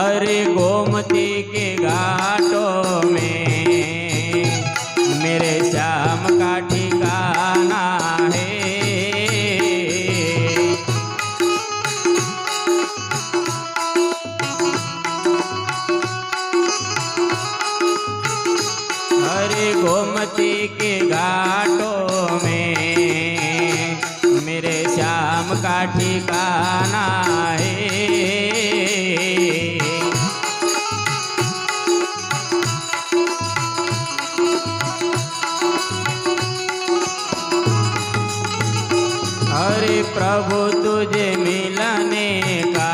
अरे गोमती के घाटों में मेरे श्याम का ठिकाना है। अरे गोमती के घाटों में मेरे श्याम का ठिकाना है प्रभु तुझे मिलने का।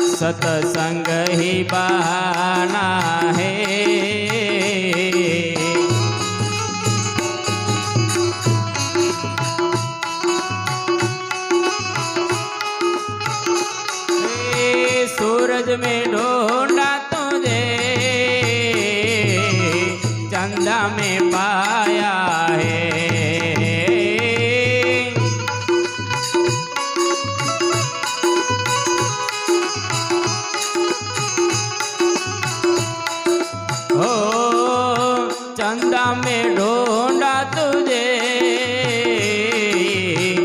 सतसंग ही बहाना है। सूरज में ढूंढा तुझे, चंदा में पाया हो। चंदा में ढूंढा तुझे।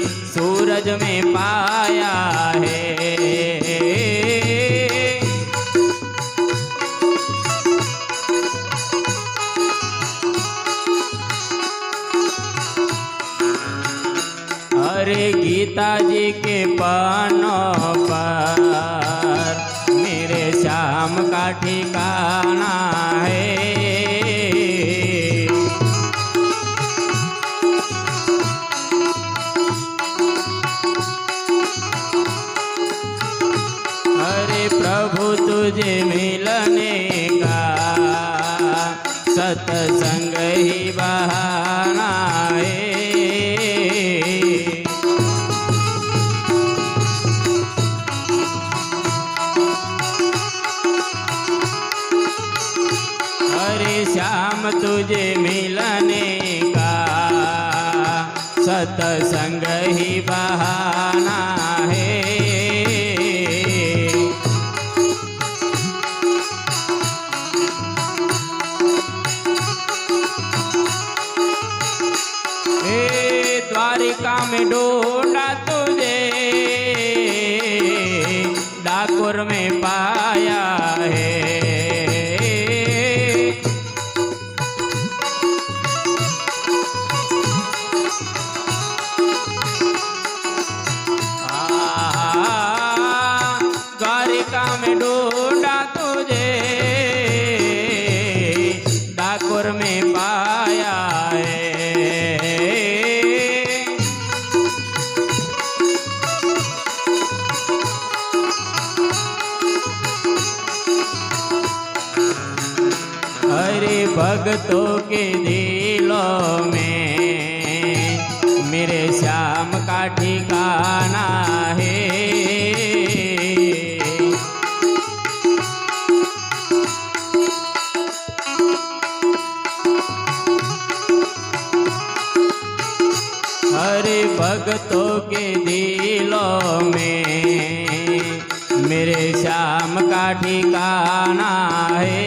सूरज में पाया है। अरे गीता जी के पानों पर मेरे श्याम का ठिकाना तुझे मिलने का। सत्संग ही बहाना है। अरे श्याम तुझे मिलने का। सत्संग ही बहाना है। द्वारिका में ढूंढा तुझे। डाकुर में पाया है। में भक्तों के दिलों में मेरे श्याम का ठिकाना है। हरे भक्तों के दिलों में मेरे श्याम का ठिकाना है।